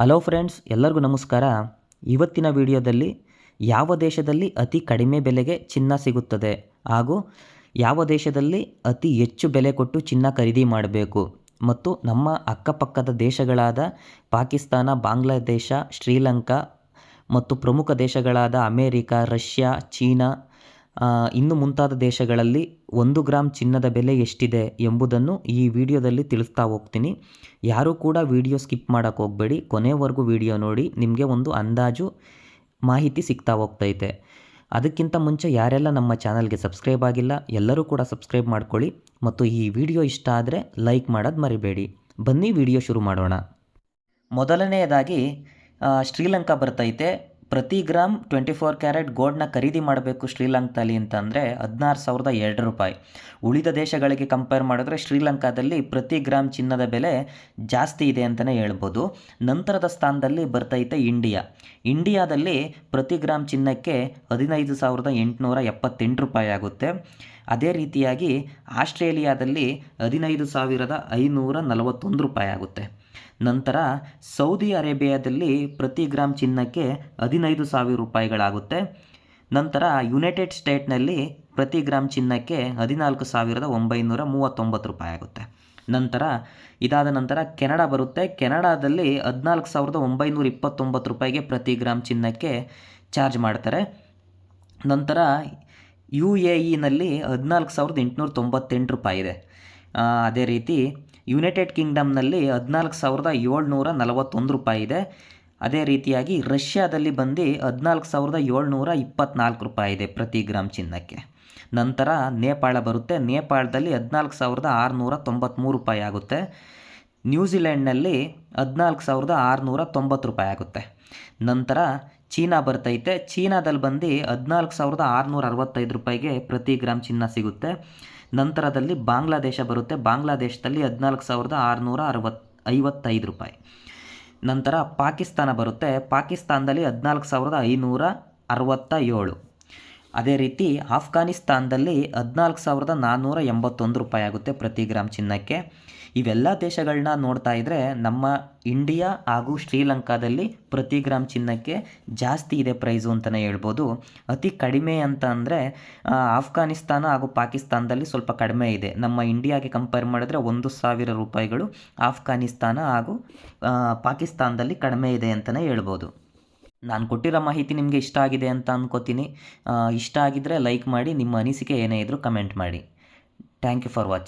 Hello friends ಎಲ್ಲರಿಗೂ ನಮಸ್ಕಾರ. ಇವತ್ತಿನ ವಿಡಿಯೋದಲ್ಲಿ ಯಾವ ದೇಶದಲ್ಲಿ ಅತಿ ಕಡಿಮೆ ಬೆಲೆಗೆ ಚಿನ್ನ ಸಿಗುತ್ತದೆ ಹಾಗೂ ಯಾವ ದೇಶದಲ್ಲಿ ಅತಿ ಹೆಚ್ಚು ಬೆಲೆ ಕೊಟ್ಟು ಚಿನ್ನ ಖರೀದಿ ಮಾಡಬೇಕು ಮತ್ತು ನಮ್ಮ ಅಕ್ಕಪಕ್ಕದ ದೇಶಗಳಾದ ಪಾಕಿಸ್ತಾನ, ಬಾಂಗ್ಲಾದೇಶ, ಶ್ರೀಲಂಕಾ ಮತ್ತು ಪ್ರಮುಖ ದೇಶಗಳಾದ ಅಮೇರಿಕಾ, ರಷ್ಯಾ, ಚೀನಾ ಇನ್ನು ಮುಂತಾದ ದೇಶಗಳಲ್ಲಿ ಒಂದು ಗ್ರಾಮ್ ಚಿನ್ನದ ಬೆಲೆ ಎಷ್ಟಿದೆ ಎಂಬುದನ್ನು ಈ ವಿಡಿಯೋದಲ್ಲಿ ತಿಳಿಸ್ತಾ ಹೋಗ್ತೀನಿ. ಯಾರೂ ಕೂಡ ವಿಡಿಯೋ ಸ್ಕಿಪ್ ಮಾಡೋಕ್ಕೆ ಹೋಗಬೇಡಿ. ಕೊನೆವರೆಗೂ ವಿಡಿಯೋ ನೋಡಿ, ನಿಮಗೆ ಒಂದು ಅಂದಾಜು ಮಾಹಿತಿ ಸಿಗ್ತಾ ಹೋಗ್ತೈತೆ. ಅದಕ್ಕಿಂತ ಮುಂಚೆ ಯಾರೆಲ್ಲ ನಮ್ಮ ಚಾನಲ್ಗೆ ಸಬ್ಸ್ಕ್ರೈಬ್ ಆಗಿಲ್ಲ, ಎಲ್ಲರೂ ಕೂಡ ಸಬ್ಸ್ಕ್ರೈಬ್ ಮಾಡ್ಕೊಳ್ಳಿ ಮತ್ತು ಈ ವಿಡಿಯೋ ಇಷ್ಟ ಆದರೆ ಲೈಕ್ ಮಾಡೋದು ಮರಿಬೇಡಿ. ಬನ್ನಿ, ವಿಡಿಯೋ ಶುರು ಮಾಡೋಣ. ಮೊದಲನೆಯದಾಗಿ ಶ್ರೀಲಂಕಾ ಬರ್ತೈತೆ. ಪ್ರತಿ ಗ್ರಾಮ್ ಟ್ವೆಂಟಿ ಫೋರ್ ಕ್ಯಾರೆಟ್ ಗೋಲ್ಡ್ನ ಖರೀದಿ ಮಾಡಬೇಕು ಶ್ರೀಲಂಕಾದಲ್ಲಿ ಅಂತಂದರೆ ಹದಿನಾರು ಸಾವಿರದ ಎರಡು ರೂಪಾಯಿ. ಉಳಿದ ದೇಶಗಳಿಗೆ ಕಂಪೇರ್ ಮಾಡಿದ್ರೆ ಶ್ರೀಲಂಕಾದಲ್ಲಿ ಪ್ರತಿ ಗ್ರಾಮ್ ಚಿನ್ನದ ಬೆಲೆ ಜಾಸ್ತಿ ಇದೆ ಅಂತಲೇ ಹೇಳ್ಬೋದು. ನಂತರದ ಸ್ಥಾನದಲ್ಲಿ ಬರ್ತೈತೆ ಇಂಡಿಯಾ. ಇಂಡಿಯಾದಲ್ಲಿ ಪ್ರತಿ ಗ್ರಾಮ್ ಚಿನ್ನಕ್ಕೆ ಹದಿನೈದು ಸಾವಿರದ ಎಂಟುನೂರ ಎಪ್ಪತ್ತೆಂಟು ರೂಪಾಯಿ ಆಗುತ್ತೆ. ಅದೇ ರೀತಿಯಾಗಿ ಆಸ್ಟ್ರೇಲಿಯಾದಲ್ಲಿ ಹದಿನೈದು ಸಾವಿರದ ಐನೂರ ನಲವತ್ತೊಂದು ರೂಪಾಯಿ ಆಗುತ್ತೆ. ನಂತರ ಸೌದಿ ಅರೇಬಿಯಾದಲ್ಲಿ ಪ್ರತಿ ಗ್ರಾಮ್ ಚಿನ್ನಕ್ಕೆ ಹದಿನೈದು ಸಾವಿರ ರೂಪಾಯಿಗಳಾಗುತ್ತೆ. ನಂತರ ಯುನೈಟೆಡ್ ಸ್ಟೇಟ್ನಲ್ಲಿ ಪ್ರತಿ ಗ್ರಾಮ್ ಚಿನ್ನಕ್ಕೆ ಹದಿನಾಲ್ಕು ಸಾವಿರದ ಒಂಬೈನೂರ ಮೂವತ್ತೊಂಬತ್ತು ರೂಪಾಯಿ ಆಗುತ್ತೆ ನಂತರ, ಇದಾದ ನಂತರ ಕೆನಡಾ ಬರುತ್ತೆ. ಕೆನಡಾದಲ್ಲಿ ಹದಿನಾಲ್ಕು ಸಾವಿರದ ಒಂಬೈನೂರ ಇಪ್ಪತ್ತೊಂಬತ್ತು ರೂಪಾಯಿಗೆ ಪ್ರತಿ ಗ್ರಾಮ್ ಚಿನ್ನಕ್ಕೆ ಚಾರ್ಜ್ ಮಾಡ್ತಾರೆ. ನಂತರ ಯು ಎ ಇನಲ್ಲಿ ಹದಿನಾಲ್ಕು ಸಾವಿರದ ಎಂಟುನೂರ ತೊಂಬತ್ತೆಂಟು ರೂಪಾಯಿ ಇದೆ. ಅದೇ ರೀತಿ ಯುನೈಟೆಡ್ ಕಿಂಗ್ಡಮ್ನಲ್ಲಿ ಹದಿನಾಲ್ಕು ಸಾವಿರದ ಏಳ್ನೂರ ನಲವತ್ತೊಂದು ರೂಪಾಯಿ ಇದೆ. ಅದೇ ರೀತಿಯಾಗಿ ರಷ್ಯಾದಲ್ಲಿ ಬಂದು ಹದಿನಾಲ್ಕು ಸಾವಿರದ ಏಳ್ನೂರ ಇಪ್ಪತ್ನಾಲ್ಕು ರೂಪಾಯಿ ಇದೆ ಪ್ರತಿ ಗ್ರಾಮ್ ಚಿನ್ನಕ್ಕೆ. ನಂತರ ನೇಪಾಳ ಬರುತ್ತೆ. ನೇಪಾಳದಲ್ಲಿ ಹದಿನಾಲ್ಕು ಸಾವಿರದ ಆರುನೂರ ತೊಂಬತ್ತ್ಮೂರು ರೂಪಾಯಿ ಆಗುತ್ತೆ. ನ್ಯೂಜಿಲೆಂಡ್ನಲ್ಲಿ ಹದಿನಾಲ್ಕು ಸಾವಿರದ ಆರುನೂರ ತೊಂಬತ್ತು ರೂಪಾಯಿ ಆಗುತ್ತೆ. ನಂತರ ಚೀನಾ ಬರ್ತೈತೆ. ಚೀನಾದಲ್ಲಿ ಬಂದು ಹದಿನಾಲ್ಕು ಸಾವಿರದ ಆರುನೂರ ಅರವತ್ತೈದು ರೂಪಾಯಿಗೆ ಪ್ರತಿ ಗ್ರಾಮ್ ಚಿನ್ನ ಸಿಗುತ್ತೆ. ನಂತರದಲ್ಲಿ ಬಾಂಗ್ಲಾದೇಶ ಬರುತ್ತೆ. ಬಾಂಗ್ಲಾದೇಶದಲ್ಲಿ ಹದಿನಾಲ್ಕು ಸಾವಿರದ ಆರುನೂರ ಅರವತ್ತು ಐವತ್ತೈದು ರೂಪಾಯಿ. ನಂತರ ಪಾಕಿಸ್ತಾನ ಬರುತ್ತೆ. ಪಾಕಿಸ್ತಾನದಲ್ಲಿ ಹದಿನಾಲ್ಕು ಸಾವಿರದ ಐನೂರ ಅರವತ್ತ ಏಳು ಅದೇ ರೀತಿ ಆಫ್ಘಾನಿಸ್ತಾನದಲ್ಲಿ ಹದಿನಾಲ್ಕು ಸಾವಿರದ ನಾನ್ನೂರ ಎಂಬತ್ತೊಂದು ರೂಪಾಯಿ ಆಗುತ್ತೆ ಪ್ರತಿ ಗ್ರಾಮ್ ಚಿನ್ನಕ್ಕೆ. ಇವೆಲ್ಲ ದೇಶಗಳನ್ನ ನೋಡ್ತಾ ಇದ್ದರೆ ನಮ್ಮ ಇಂಡಿಯಾ ಹಾಗೂ ಶ್ರೀಲಂಕಾದಲ್ಲಿ ಪ್ರತಿ ಗ್ರಾಮ್ ಚಿನ್ನಕ್ಕೆ ಜಾಸ್ತಿ ಇದೆ ಪ್ರೈಸು ಅಂತಲೇ ಹೇಳ್ಬೋದು. ಅತಿ ಕಡಿಮೆ ಅಂತ ಅಂದರೆ ಆಫ್ಘಾನಿಸ್ತಾನ ಹಾಗೂ ಪಾಕಿಸ್ತಾನದಲ್ಲಿ ಸ್ವಲ್ಪ ಕಡಿಮೆ ಇದೆ. ನಮ್ಮ ಇಂಡಿಯಾಗೆ ಕಂಪೇರ್ ಮಾಡಿದ್ರೆ ಒಂದು ಸಾವಿರ ರೂಪಾಯಿಗಳು ಆಫ್ಘಾನಿಸ್ತಾನ ಹಾಗೂ ಪಾಕಿಸ್ತಾನದಲ್ಲಿ ಕಡಿಮೆ ಇದೆ ಅಂತಲೇ ಹೇಳ್ಬೋದು. ನಾನು ಕೊಟ್ಟಿರೋ ಮಾಹಿತಿ ನಿಮಗೆ ಇಷ್ಟ ಆಗಿದೆ ಅಂತ ಅಂದ್ಕೋತೀನಿ ಇಷ್ಟ ಆಗಿದ್ದರೆ ಲೈಕ್ ಮಾಡಿ, ನಿಮ್ಮ ಅನಿಸಿಕೆ ಏನೇ ಇದ್ದರೂ ಕಮೆಂಟ್ ಮಾಡಿ. Thank you for watching